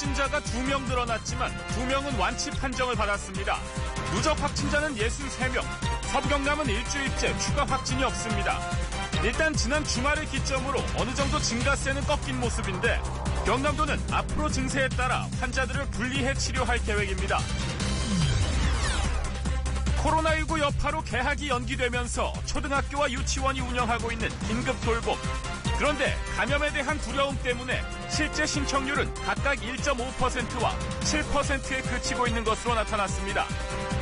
확진자가 2명 늘어났지만 2명은 완치 판정을 받았습니다. 누적 확진자는 63명, 서부 경남은 일주일째 추가 확진이 없습니다. 일단 지난 주말을 기점으로 어느 정도 증가세는 꺾인 모습인데 경남도는 앞으로 증세에 따라 환자들을 분리해 치료할 계획입니다. 코로나19 여파로 개학이 연기되면서 초등학교와 유치원이 운영하고 있는 긴급 돌봄. 그런데 감염에 대한 두려움 때문에 실제 신청률은 각각 1.5%와 7%에 그치고 있는 것으로 나타났습니다.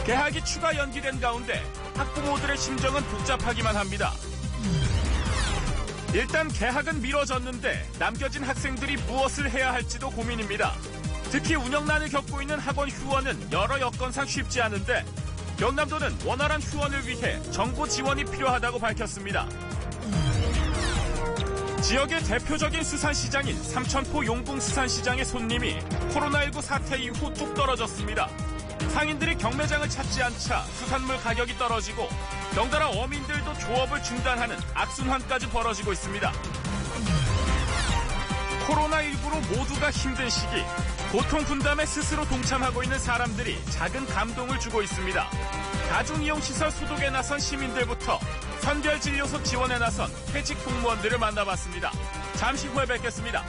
개학이 추가 연기된 가운데 학부모들의 심정은 복잡하기만 합니다. 일단 개학은 미뤄졌는데 남겨진 학생들이 무엇을 해야 할지도 고민입니다. 특히 운영난을 겪고 있는 학원 휴원은 여러 여건상 쉽지 않은데 경남도는 원활한 휴원을 위해 정부 지원이 필요하다고 밝혔습니다. 지역의 대표적인 수산시장인 삼천포 용궁수산시장의 손님이 코로나19 사태 이후 뚝 떨어졌습니다. 상인들이 경매장을 찾지 않자 수산물 가격이 떨어지고 덩달아 어민들도 조업을 중단하는 악순환까지 벌어지고 있습니다. 코로나19로 모두가 힘든 시기, 고통 분담에 스스로 동참하고 있는 사람들이 작은 감동을 주고 있습니다. 다중이용시설 소독에 나선 시민들부터 선별 진료소 지원에 나선 퇴직 공무원들을 만나봤습니다. 잠시 후에 뵙겠습니다.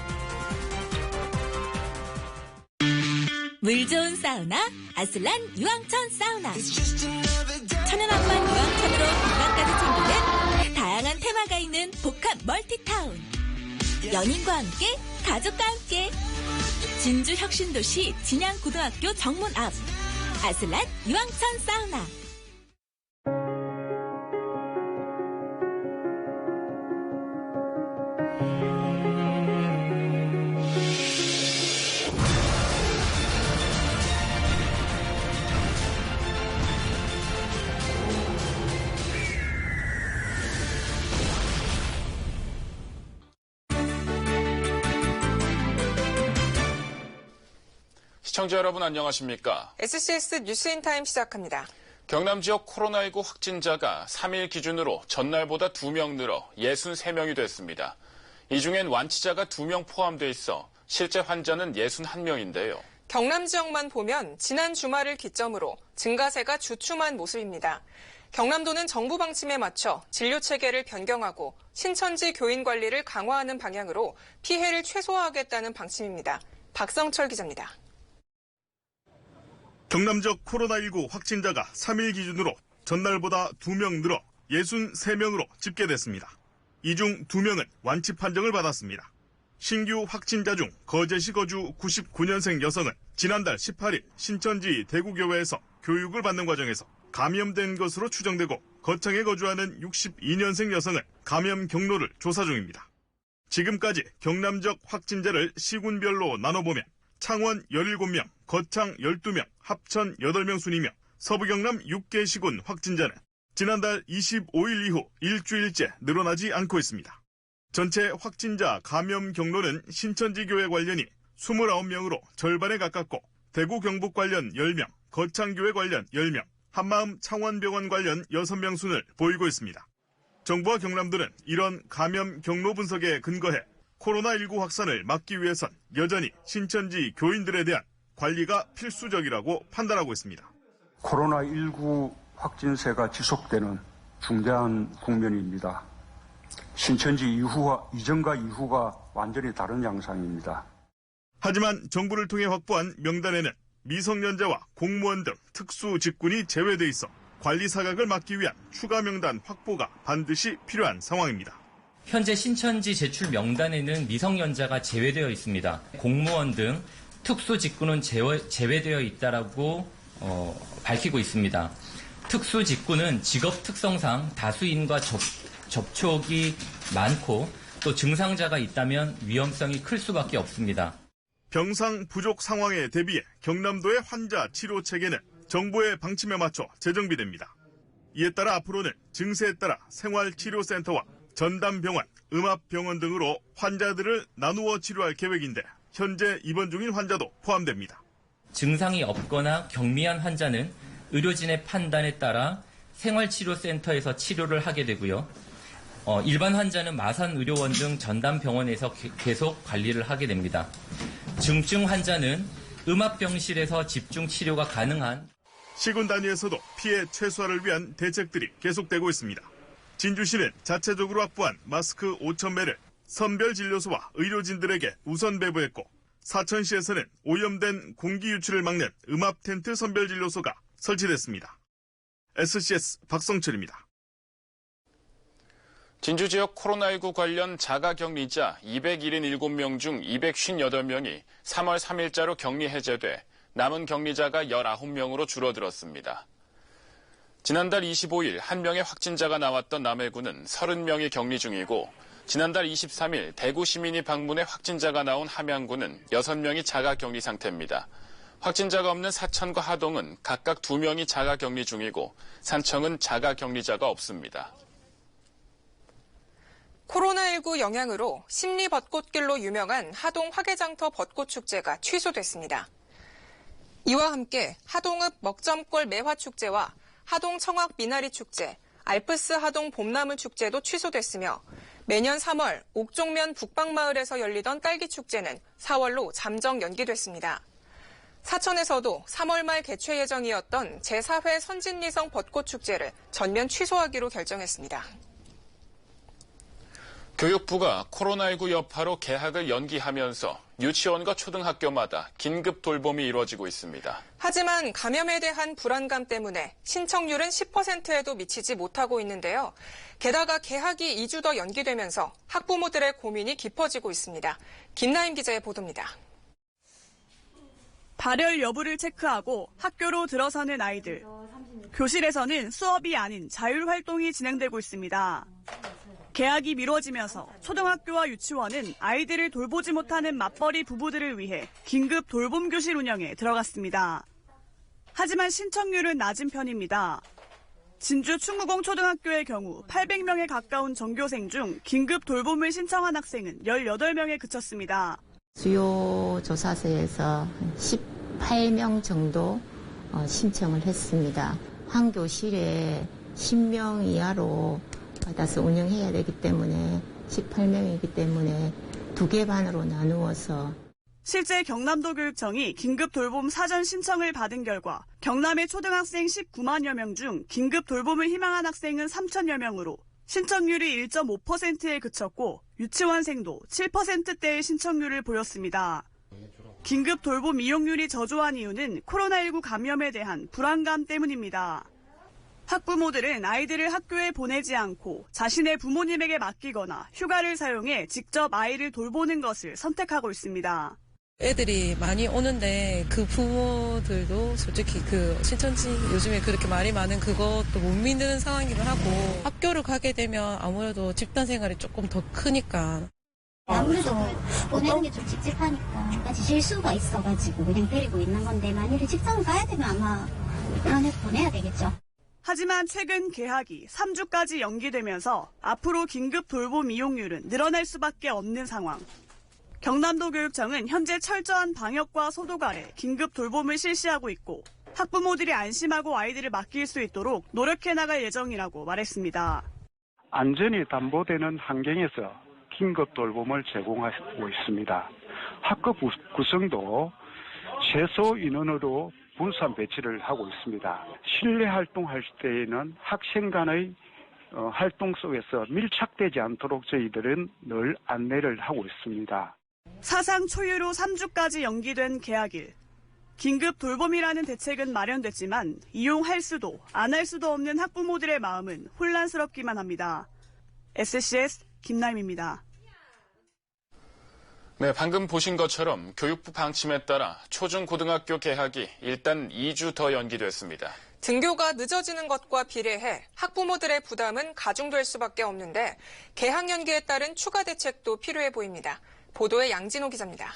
물 좋은 사우나 아슬란 유황천 사우나. 천연한만 유황천으로 건강까지 챙기는 다양한 테마가 있는 복합 멀티타운. 연인과 함께 가족과 함께. 진주 혁신도시 진양고등학교 정문 앞. 아슬란 유황천 사우나 시청자 여러분 안녕하십니까? SCS 뉴스인타임 시작합니다. 경남 지역 코로나19 확진자가 3일 기준으로 전날보다 2명 늘어 63명이 됐습니다. 이 중엔 완치자가 2명 포함돼 있어 실제 환자는 61명인데요. 경남 지역만 보면 지난 주말을 기점으로 증가세가 주춤한 모습입니다. 경남도는 정부 방침에 맞춰 진료 체계를 변경하고 신천지 교인 관리를 강화하는 방향으로 피해를 최소화하겠다는 방침입니다. 박성철 기자입니다. 경남 지역 코로나19 확진자가 3일 기준으로 전날보다 2명 늘어 63명으로 집계됐습니다. 이 중 2명은 완치 판정을 받았습니다. 신규 확진자 중 거제시 거주 99년생 여성은 지난달 18일 신천지 대구교회에서 교육을 받는 과정에서 감염된 것으로 추정되고 거창에 거주하는 62년생 여성은 감염 경로를 조사 중입니다. 지금까지 경남 지역 확진자를 시군별로 나눠보면 창원 17명, 거창 12명, 합천 8명 순이며 서부 경남 6개 시군 확진자는 지난달 25일 이후 일주일째 늘어나지 않고 있습니다. 전체 확진자 감염 경로는 신천지 교회 관련이 29명으로 절반에 가깝고 대구 경북 관련 10명, 거창교회 관련 10명, 한마음 창원병원 관련 6명 순을 보이고 있습니다. 정부와 경남도는 이런 감염 경로 분석에 근거해 코로나19 확산을 막기 위해선 여전히 신천지 교인들에 대한 관리가 필수적이라고 판단하고 있습니다. 코로나19 확진세가 지속되는 중대한 국면입니다. 신천지 이후와 이전과 이후가 완전히 다른 양상입니다. 하지만 정부를 통해 확보한 명단에는 미성년자와 공무원 등 특수 직군이 제외돼 있어 관리 사각을 막기 위한 추가 명단 확보가 반드시 필요한 상황입니다. 현재 신천지 제출 명단에는 미성년자가 제외되어 있습니다. 공무원 등 특수 직군은 제외, 되어 있다라고 어, 밝히고 있습니다. 특수 직군은 직업 특성상 다수인과 접, 접촉이 많고 또 증상자가 있다면 위험성이 클 수밖에 없습니다. 병상 부족 상황에 대비해 경남도의 환자 치료 체계는 정부의 방침에 맞춰 재정비됩니다. 이에 따라 앞으로는 증세에 따라 생활치료센터와 전담병원, 음압병원 등으로 환자들을 나누어 치료할 계획인데 현재 입원 중인 환자도 포함됩니다. 증상이 없거나 경미한 환자는 의료진의 판단에 따라 생활치료센터에서 치료를 하게 되고요. 어, 일반 환자는 마산의료원 등 전담병원에서 게- 계속 관리를 하게 됩니다. 중증 환자는 음압병실에서 집중 치료가 가능한 시군 단위에서도 피해 최소화를 위한 대책들이 계속되고 있습니다. 진주시는 자체적으로 확보한 마스크 5,000매를 선별 진료소와 의료진들에게 우선 배부했고 사천시에서는 오염된 공기 유출을 막는 음압 텐트 선별 진료소가 설치됐습니다. SCS 박성철입니다. 진주 지역 코로나19 관련 자가 격리자 277명 중 258명이 3월 3일자로 격리 해제돼 남은 격리자가 19명으로 줄어들었습니다. 지난달 25일 한 명의 확진자가 나왔던 남해군은 30명이 격리 중이고 지난달 23일 대구 시민이 방문해 확진자가 나온 함양군은 6명이 자가 격리 상태입니다. 확진자가 없는 사천과 하동은 각각 2명이 자가 격리 중이고 산청은 자가 격리자가 없습니다. 코로나19 영향으로 심리 벚꽃길로 유명한 하동 화개장터 벚꽃축제가 취소됐습니다. 이와 함께 하동읍 먹점골 매화축제와 하동 청학 미나리 축제, 알프스 하동 봄나물 축제도 취소됐으며 매년 3월 옥종면 북방마을에서 열리던 딸기 축제는 4월로 잠정 연기됐습니다. 사천에서도 3월 말 개최 예정이었던 제4회 선진리성 벚꽃 축제를 전면 취소하기로 결정했습니다. 교육부가 코로나19 여파로 개학을 연기하면서 유치원과 초등학교마다 긴급 돌봄이 이루어지고 있습니다. 하지만 감염에 대한 불안감 때문에 신청률은 10%에도 미치지 못하고 있는데요. 게다가 개학이 2주 더 연기되면서 학부모들의 고민이 깊어지고 있습니다. 김나임 기자의 보도입니다. 발열 여부를 체크하고 학교로 들어서는 아이들. 교실에서는 수업이 아닌 자율 활동이 진행되고 있습니다. 개학이 미뤄지면서 초등학교와 유치원은 아이들을 돌보지 못하는 맞벌이 부부들을 위해 긴급 돌봄 교실 운영에 들어갔습니다. 하지만 신청률은 낮은 편입니다. 진주 충무공 초등학교의 경우 800명에 가까운 전교생 중 긴급 돌봄을 신청한 학생은 18명에 그쳤습니다. 주요 조사서에서 18명 정도 어, 신청을 했습니다. 한 교실에 10명 이하로 받아서 운영해야 되기 때문에 18명이기 때문에 두 개 반으로 나누어서 실제 경남도 교육청이 긴급 돌봄 사전 신청을 받은 결과 경남의 초등학생 19만여 명 중 긴급 돌봄을 희망한 학생은 3천여 명으로 신청률이 1.5%에 그쳤고 유치원생도 7%대의 신청률을 보였습니다. 긴급 돌봄 이용률이 저조한 이유는 코로나19 감염에 대한 불안감 때문입니다. 학부모들은 아이들을 학교에 보내지 않고 자신의 부모님에게 맡기거나 휴가를 사용해 직접 아이를 돌보는 것을 선택하고 있습니다. 애들이 많이 오는데 그 부모들도 솔직히 그 신천지 요즘에 그렇게 말이 많은 그것도 못 믿는 상황이기도 하고 학교를 가게 되면 아무래도 집단 생활이 조금 더 크니까 아무래도 보내는 게 좀 찝찝하니까 실수가 있어가지고 그냥 데리고 있는 건데 만일에 직장을 가야 되면 아마 그런 애 보내야 되겠죠. 하지만 최근 개학이 3주까지 연기되면서 앞으로 긴급 돌봄 이용률은 늘어날 수밖에 없는 상황. 경남도 교육청은 현재 철저한 방역과 소독 아래 긴급 돌봄을 실시하고 있고 학부모들이 안심하고 아이들을 맡길 수 있도록 노력해 나갈 예정이라고 말했습니다. 안전이 담보되는 환경에서 긴급 돌봄을 제공하고 있습니다. 학급 구- 구성도 최소 인원으로 분산 배치를 하고 있습니다. 실내 활동할 때에는 학생 간의 어, 활동 속에서 밀착되지 않도록 저희들은 늘 안내를 하고 있습니다. 사상 초유로 3주까지 연기된 개학일. 긴급 돌봄이라는 대책은 마련됐지만 이용할 수도 안 할 수도 없는 학부모들의 마음은 혼란스럽기만 합니다. SCS 김나임입니다. 네, 방금 보신 것처럼 교육부 방침에 따라 초중고등학교 개학이 일단 2주 더 연기됐습니다. 등교가 늦어지는 것과 비례해 학부모들의 부담은 가중될 수밖에 없는데 개학 연기에 따른 추가 대책도 필요해 보입니다. 보도에 양진호 기자입니다.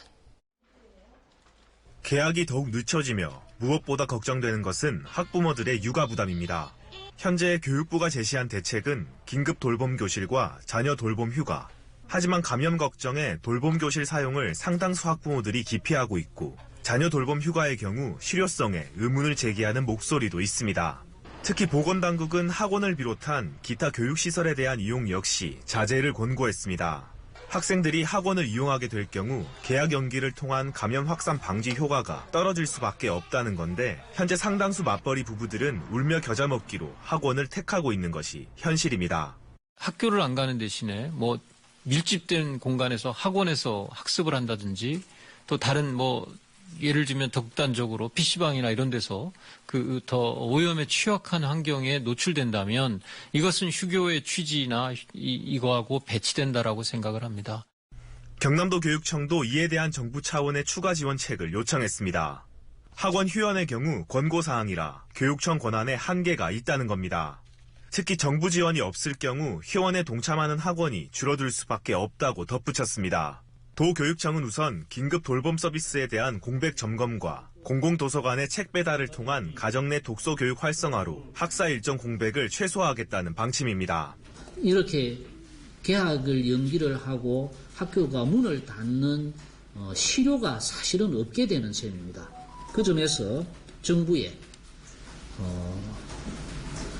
개학이 더욱 늦춰지며 무엇보다 걱정되는 것은 학부모들의 육아 부담입니다. 현재 교육부가 제시한 대책은 긴급 돌봄 교실과 자녀 돌봄 휴가. 하지만 감염 걱정에 돌봄 교실 사용을 상당수 학부모들이 기피하고 있고 자녀 돌봄 휴가의 경우 실효성에 의문을 제기하는 목소리도 있습니다. 특히 보건당국은 학원을 비롯한 기타 교육시설에 대한 이용 역시 자제를 권고했습니다. 학생들이 학원을 이용하게 될 경우 계약 연기를 통한 감염 확산 방지 효과가 떨어질 수밖에 없다는 건데 현재 상당수 맞벌이 부부들은 울며 겨자 먹기로 학원을 택하고 있는 것이 현실입니다. 학교를 안 가는 대신에 뭐 밀집된 공간에서 학원에서 학습을 한다든지 또 다른 뭐 예를 들면 덕단적으로 PC방이나 이런 데서 그 더 오염에 취약한 환경에 노출된다면 이것은 휴교의 취지나 이, 이거하고 배치된다라고 생각을 합니다. 경남도 교육청도 이에 대한 정부 차원의 추가 지원책을 요청했습니다. 학원 휴원의 경우 권고사항이라 교육청 권한에 한계가 있다는 겁니다. 특히 정부 지원이 없을 경우 휴원에 동참하는 학원이 줄어들 수밖에 없다고 덧붙였습니다. 도교육청은 우선 긴급 돌봄 서비스에 대한 공백 점검과 공공도서관의 책 배달을 통한 가정 내 독서 교육 활성화로 학사 일정 공백을 최소화하겠다는 방침입니다. 이렇게 개학을 연기를 하고 학교가 문을 닫는 어, 실효가 사실은 없게 되는 셈입니다. 그 점에서 정부의 어,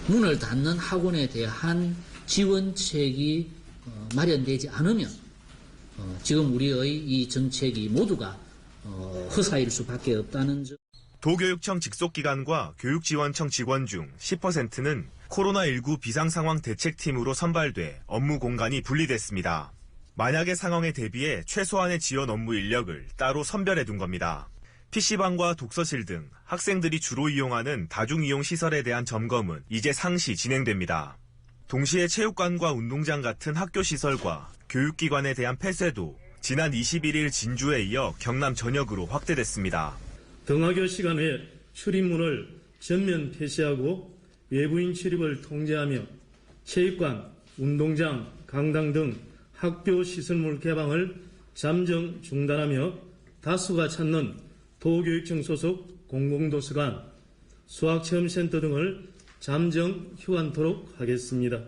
문을 닫는 학원에 대한 지원책이 어, 마련되지 않으면 어, 지금 우리의 이 정책이 모두가 어, 허사일 수밖에 없다는 점. 도교육청 직속기관과 교육지원청 직원 중 10%는 코로나19 비상상황 대책팀으로 선발돼 업무 공간이 분리됐습니다. 만약의 상황에 대비해 최소한의 지원 업무 인력을 따로 선별해 둔 겁니다. PC방과 독서실 등 학생들이 주로 이용하는 다중이용 시설에 대한 점검은 이제 상시 진행됩니다. 동시에 체육관과 운동장 같은 학교 시설과 교육기관에 대한 폐쇄도 지난 21일 진주에 이어 경남 전역으로 확대됐습니다. 등하교 시간에 출입문을 전면 폐쇄하고 외부인 출입을 통제하며 체육관, 운동장, 강당 등 학교 시설물 개방을 잠정 중단하며 다수가 찾는 도교육청 소속 공공도서관, 수학체험센터 등을 잠정 휴관토록 하겠습니다.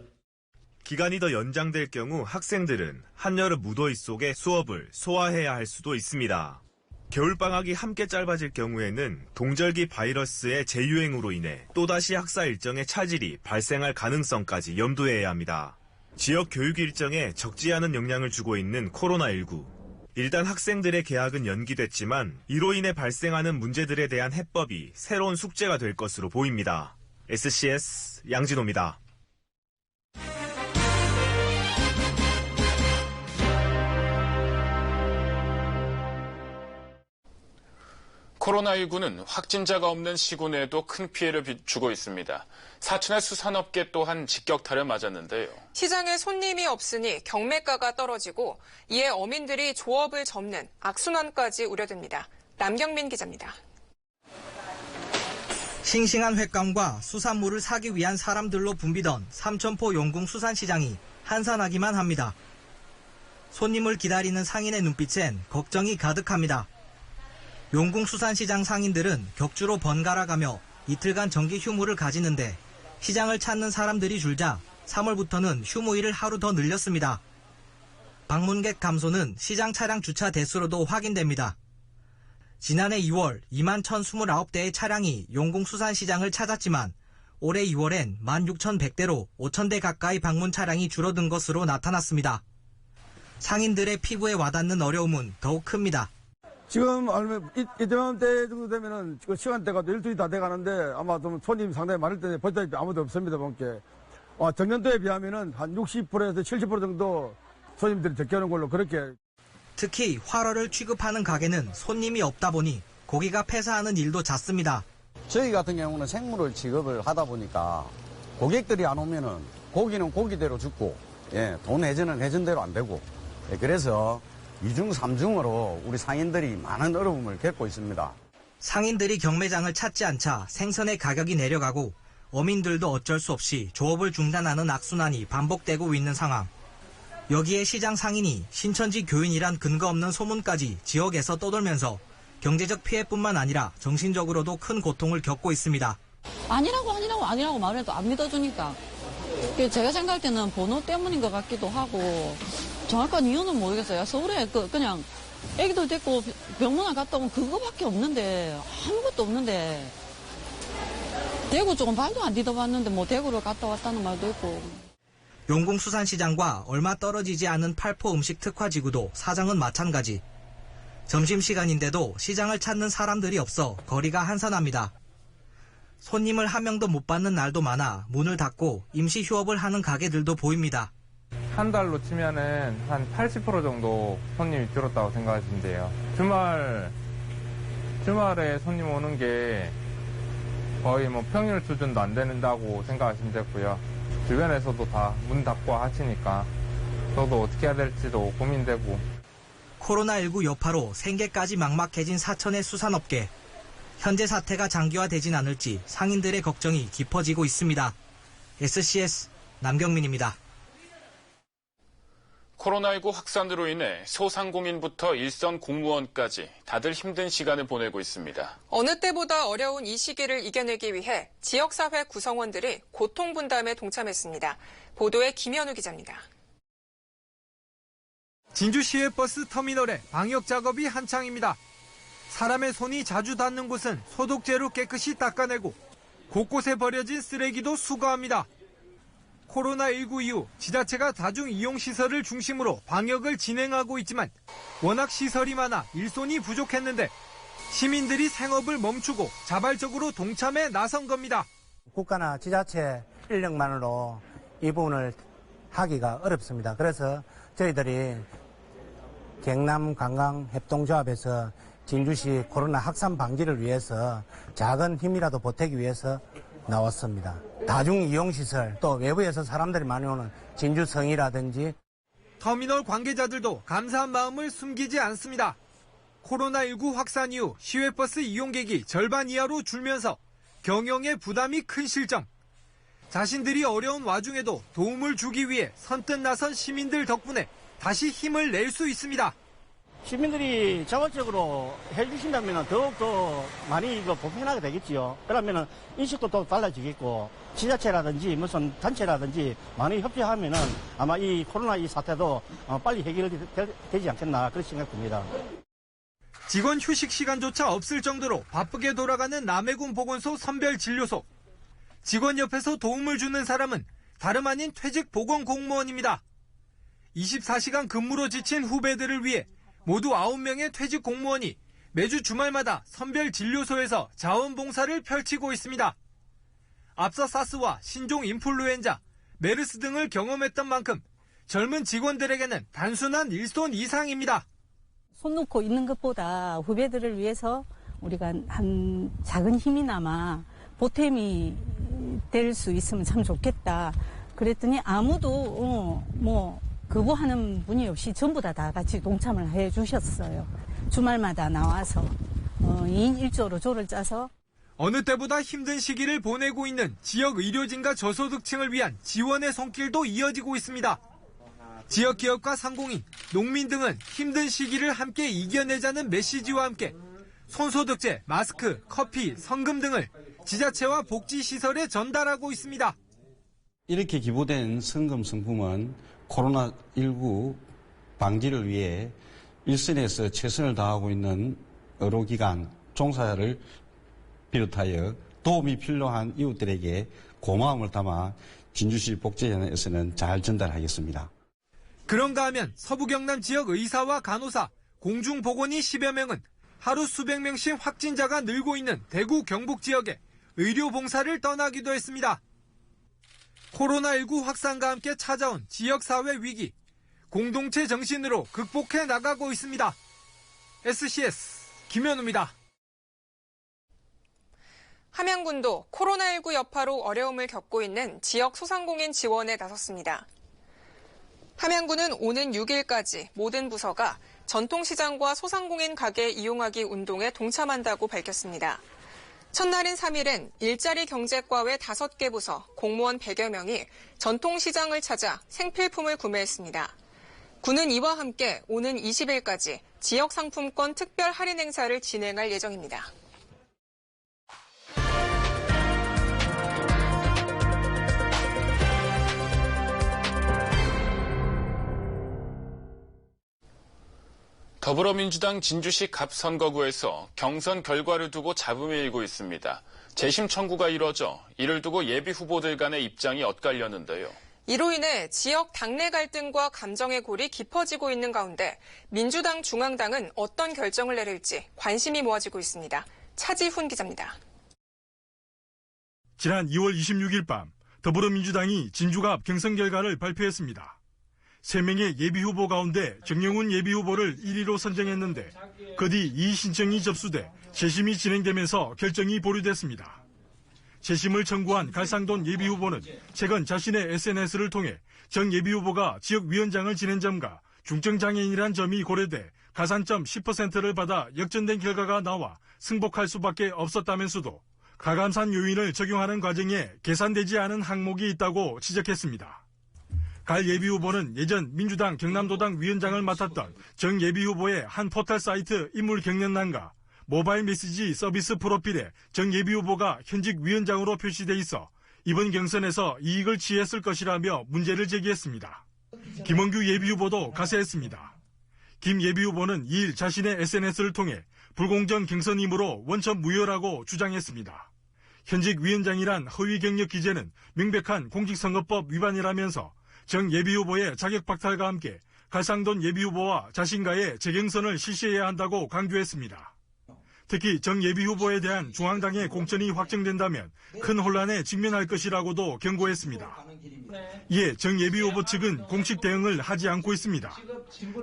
기간이 더 연장될 경우 학생들은 한여름 무더위 속에 수업을 소화해야 할 수도 있습니다. 겨울방학이 함께 짧아질 경우에는 동절기 바이러스의 재유행으로 인해 또다시 학사 일정의 차질이 발생할 가능성까지 염두해야 합니다. 지역 교육 일정에 적지 않은 영향을 주고 있는 코로나19. 일단 학생들의 개학은 연기됐지만 이로 인해 발생하는 문제들에 대한 해법이 새로운 숙제가 될 것으로 보입니다. SCS 양진호입니다. 코로나19는 확진자가 없는 시군에도 큰 피해를 주고 있습니다. 사천의 수산업계 또한 직격탄을 맞았는데요. 시장에 손님이 없으니 경매가가 떨어지고 이에 어민들이 조업을 접는 악순환까지 우려됩니다. 남경민 기자입니다. 싱싱한 횟감과 수산물을 사기 위한 사람들로 붐비던 삼천포 용궁 수산시장이 한산하기만 합니다. 손님을 기다리는 상인의 눈빛엔 걱정이 가득합니다. 용궁 수산시장 상인들은 격주로 번갈아 가며 이틀간 정기 휴무를 가지는데 시장을 찾는 사람들이 줄자 3월부터는 휴무일을 하루 더 늘렸습니다. 방문객 감소는 시장 차량 주차 대수로도 확인됩니다. 지난해 2월 2만 1,029대의 차량이 용궁수산시장을 찾았지만 올해 2월엔 16,100대로 5,000대 가까이 방문 차량이 줄어든 것으로 나타났습니다. 상인들의 피부에 와닿는 어려움은 더욱 큽니다. 지금 알면 이때때 정도 되면은 그 시간대가 12시 다 돼가는데 아마 좀 손님 상당히 많을 텐데 보다시피 아무도 없습니다, 본게. 어, 정년도에 비하면은 한 60%에서 70% 정도 손님들이 적게 오는 걸로 그렇게. 특히 활어를 취급하는 가게는 손님이 없다 보니 고기가 폐사하는 일도 잦습니다. 저희 같은 경우는 생물을 취급을 하다 보니까 고객들이 안 오면은 고기는 고기대로 죽고 예, 돈 회전은 회전대로 안 되고 예, 그래서 이중삼중으로 우리 상인들이 많은 어려움을 겪고 있습니다. 상인들이 경매장을 찾지 않자 생선의 가격이 내려가고 어민들도 어쩔 수 없이 조업을 중단하는 악순환이 반복되고 있는 상황. 여기에 시장 상인이 신천지 교인이란 근거 없는 소문까지 지역에서 떠돌면서 경제적 피해뿐만 아니라 정신적으로도 큰 고통을 겪고 있습니다. 아니라고 아니라고 아니라고 말해도 안 믿어주니까 제가 생각할 때는 번호 때문인 것 같기도 하고 정확한 이유는 모르겠어요. 서울에 그 그냥 애기들 데리고 병문안 갔다 오면 그거밖에 없는데 아무것도 없는데 대구 쪽은 발도 안 디뎌봤는데 뭐 대구를 갔다 왔다는 말도 있고. 용궁 수산시장과 얼마 떨어지지 않은 팔포 음식 특화지구도 사정은 마찬가지. 점심시간인데도 시장을 찾는 사람들이 없어 거리가 한산합니다. 손님을 한 명도 못 받는 날도 많아 문을 닫고 임시 휴업을 하는 가게들도 보입니다. 한 달로 치면은 한 80% 정도 손님이 줄었다고 생각하시면 돼요. 주말, 주말에 손님 오는 게 거의 뭐 평일 수준도 안 된다고 생각하시면 되고요. 주변에서도 다 문 닫고 하시니까 저도 어떻게 해야 될지도 고민되고 코로나19 여파로 생계까지 막막해진 사천의 수산업계. 현재 사태가 장기화되진 않을지 상인들의 걱정이 깊어지고 있습니다. SCS 남경민입니다. 코로나19 확산으로 인해 소상공인부터 일선 공무원까지 다들 힘든 시간을 보내고 있습니다. 어느 때보다 어려운 이 시기를 이겨내기 위해 지역사회 구성원들이 고통 분담에 동참했습니다. 보도에 김현우 기자입니다. 진주 시외버스 터미널에 방역 작업이 한창입니다. 사람의 손이 자주 닿는 곳은 소독제로 깨끗이 닦아내고 곳곳에 버려진 쓰레기도 수거합니다. 코로나19 이후 지자체가 다중 이용 시설을 중심으로 방역을 진행하고 있지만 워낙 시설이 많아 일손이 부족했는데 시민들이 생업을 멈추고 자발적으로 동참에 나선 겁니다. 국가나 지자체 인력만으로 이 부분을 하기가 어렵습니다. 그래서 저희들이 경남 관광 협동조합에서 진주시 코로나 확산 방지를 위해서 작은 힘이라도 보태기 위해서 나왔습니다. 다중 이용시설 또 외부에서 사람들이 많이 오는 진주성이라든지 터미널 관계자들도 감사한 마음을 숨기지 않습니다. 코로나19 확산 이후 시외버스 이용객이 절반 이하로 줄면서 경영에 부담이 큰 실정. 자신들이 어려운 와중에도 도움을 주기 위해 선뜻 나선 시민들 덕분에 다시 힘을 낼 수 있습니다. 시민들이 자발적으로 해주신다면 더욱더 많이 이거 보편하게 되겠지요. 그러면 인식도 또 달라지겠고, 지자체라든지 무슨 단체라든지 많이 협조하면은 아마 이 코로나 이 사태도 어, 빨리 해결되지 않겠나, 그렇게 생각됩니다. 직원 휴식 시간조차 없을 정도로 바쁘게 돌아가는 남해군 보건소 선별 진료소. 직원 옆에서 도움을 주는 사람은 다름 아닌 퇴직 보건 공무원입니다. 24시간 근무로 지친 후배들을 위해 모두 9명의 퇴직 공무원이 매주 주말마다 선별 진료소에서 자원봉사를 펼치고 있습니다. 앞서 사스와 신종 인플루엔자, 메르스 등을 경험했던 만큼 젊은 직원들에게는 단순한 일손 이상입니다. 손 놓고 있는 것보다 후배들을 위해서 우리가 한 작은 힘이나마 보탬이 될 수 있으면 참 좋겠다. 그랬더니 아무도 어, 뭐 거부하는 분이 없이 전부 다 다 같이 동참을 해 주셨어요. 주말마다 나와서 어, 2인 1조로 조를 짜서 어느 때보다 힘든 시기를 보내고 있는 지역 의료진과 저소득층을 위한 지원의 손길도 이어지고 있습니다. 지역 기업과 상공인, 농민 등은 힘든 시기를 함께 이겨내자는 메시지와 함께 손소독제, 마스크, 커피, 성금 등을 지자체와 복지시설에 전달하고 있습니다. 이렇게 기부된 성금 성품은 코로나19 방지를 위해 일선에서 최선을 다하고 있는 의료기관, 종사를 비롯하여 도움이 필요한 이웃들에게 고마움을 담아 진주시 복지회에서는 잘 전달하겠습니다. 그런가 하면 서부 경남 지역 의사와 간호사, 공중보건의 10여 명은 하루 수백 명씩 확진자가 늘고 있는 대구 경북 지역에 의료 봉사를 떠나기도 했습니다. 코로나19 확산과 함께 찾아온 지역사회 위기, 공동체 정신으로 극복해 나가고 있습니다. SCS 김현우입니다. 함양군도 코로나19 여파로 어려움을 겪고 있는 지역 소상공인 지원에 나섰습니다. 함양군은 오는 6일까지 모든 부서가 전통시장과 소상공인 가게 이용하기 운동에 동참한다고 밝혔습니다. 첫날인 3일엔 일자리 경제과외 5개 부서 공무원 100여 명이 전통시장을 찾아 생필품을 구매했습니다. 군은 이와 함께 오는 20일까지 지역 상품권 특별 할인 행사를 진행할 예정입니다. 더불어민주당 진주시 갑 선거구에서 경선 결과를 두고 잡음이 일고 있습니다. 재심 청구가 이뤄져 이를 두고 예비 후보들 간의 입장이 엇갈렸는데요. 이로 인해 지역 당내 갈등과 감정의 골이 깊어지고 있는 가운데 민주당 중앙당은 어떤 결정을 내릴지 관심이 모아지고 있습니다. 차지훈 기자입니다. 지난 2월 26일 밤 더불어민주당이 진주갑 경선 결과를 발표했습니다. 3명의 예비후보 가운데 정영훈 예비후보를 1위로 선정했는데 그 뒤 이의 신청이 접수돼 재심이 진행되면서 결정이 보류됐습니다. 재심을 청구한 갈상돈 예비후보는 최근 자신의 SNS를 통해 정 예비후보가 지역위원장을 지낸 점과 중증장애인이란 점이 고려돼 가산점 10%를 받아 역전된 결과가 나와 승복할 수밖에 없었다면서도 가감산 요인을 적용하는 과정에 계산되지 않은 항목이 있다고 지적했습니다. 갈 예비 후보는 예전 민주당 경남도당 위원장을 맡았던 정 예비 후보의 한 포털 사이트 인물 경력란과 모바일 메시지 서비스 프로필에 정 예비 후보가 현직 위원장으로 표시돼 있어 이번 경선에서 이익을 취했을 것이라며 문제를 제기했습니다. 김원규 예비 후보도 가세했습니다. 김 예비 후보는 2일 자신의 SNS를 통해 불공정 경선이므로 원천 무효라고 주장했습니다. 현직 위원장이란 허위 경력 기재는 명백한 공직선거법 위반이라면서 정 예비후보의 자격 박탈과 함께 갈상돈 예비후보와 자신과의 재경선을 실시해야 한다고 강조했습니다. 특히 정 예비후보에 대한 중앙당의 공천이 확정된다면 큰 혼란에 직면할 것이라고도 경고했습니다. 이에 정 예비후보 측은 공식 대응을 하지 않고 있습니다.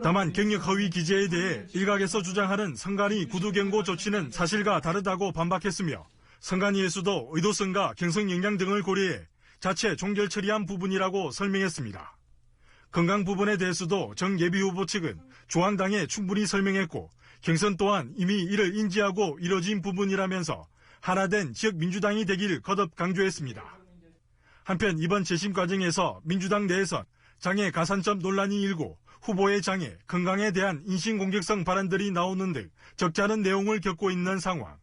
다만 경력 허위 기재에 대해 일각에서 주장하는 선관위 구두 경고 조치는 사실과 다르다고 반박했으며 선관위에서도 의도성과 경성 역량 등을 고려해 자체 종결 처리한 부분이라고 설명했습니다. 건강 부분에 대해서도 정 예비 후보 측은 중앙당에 충분히 설명했고 경선 또한 이미 이를 인지하고 이뤄진 부분이라면서 하나된 지역 민주당이 되기를 거듭 강조했습니다. 한편 이번 재심 과정에서 민주당 내에선 장애 가산점 논란이 일고 후보의 장애, 건강에 대한 인신공격성 발언들이 나오는 등 적잖은 내용을 겪고 있는 상황.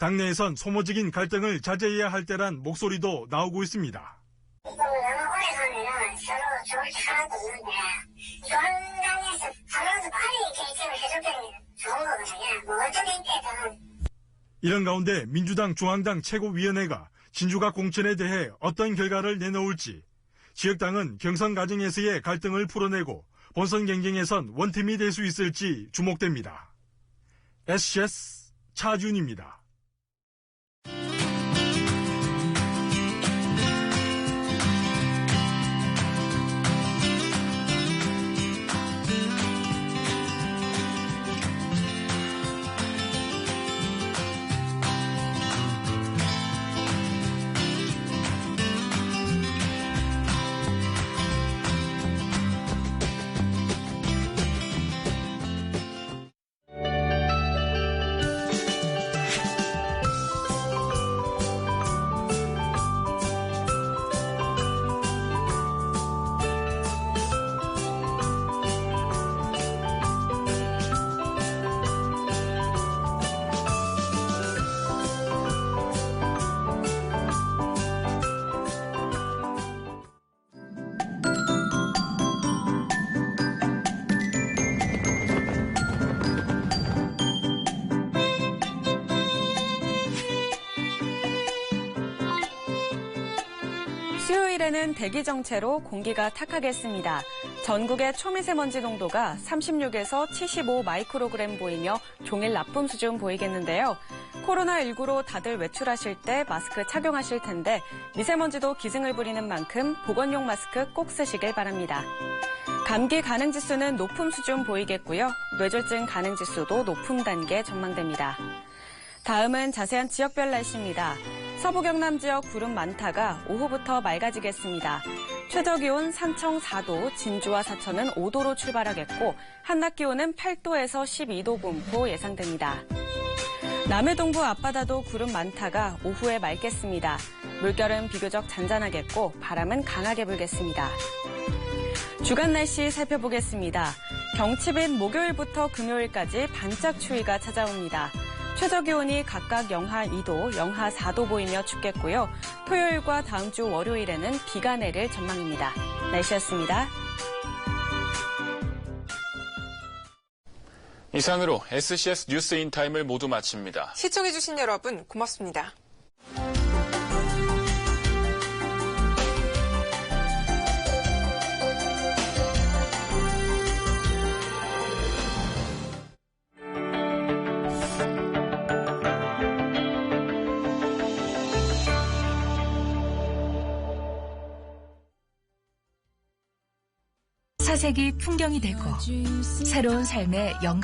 당내에선 소모적인 갈등을 자제해야 할 때란 목소리도 나오고 있습니다. 이거 너무 오래 가면은 서로 좋을 게 하나도 없는데 중앙당에서 하루라도 빨리 결정을 해줬다면 좋은 거거든요. 뭐 어떻게 됐든 이런 가운데 민주당 중앙당 최고위원회가 진주각 공천에 대해 어떤 결과를 내놓을지 지역당은 경선 과정에서의 갈등을 풀어내고 본선 경쟁에선 원팀이 될 수 있을지 주목됩니다. SCS 차준입니다. 수요일에는 대기 정체로 공기가 탁하겠습니다. 전국의 초미세먼지 농도가 36에서 75 마이크로그램 보이며 종일 나쁨 수준 보이겠는데요. 코로나19로 다들 외출하실 때 마스크 착용하실 텐데 미세먼지도 기승을 부리는 만큼 보건용 마스크 꼭 쓰시길 바랍니다. 감기 가능 지수는 높음 수준 보이겠고요. 뇌졸중 가능 지수도 높음 단계 전망됩니다. 다음은 자세한 지역별 날씨입니다. 서부 경남 지역 구름 많다가 오후부터 맑아지겠습니다. 최저 기온 산청 4도, 진주와 사천은 5도로 출발하겠고 한낮 기온은 8도에서 12도 분포 예상됩니다. 남해 동부 앞바다도 구름 많다가 오후에 맑겠습니다. 물결은 비교적 잔잔하겠고 바람은 강하게 불겠습니다. 주간 날씨 살펴보겠습니다. 경칩인 목요일부터 금요일까지 반짝 추위가 찾아옵니다. 최저 기온이 각각 영하 2도, 영하 4도 보이며 춥겠고요. 토요일과 다음 주 월요일에는 비가 내릴 전망입니다. 날씨였습니다. 이상으로 SCS 뉴스 인타임을 모두 마칩니다. 시청해주신 여러분 고맙습니다. 색이 풍경이 되고 새로운 삶의 영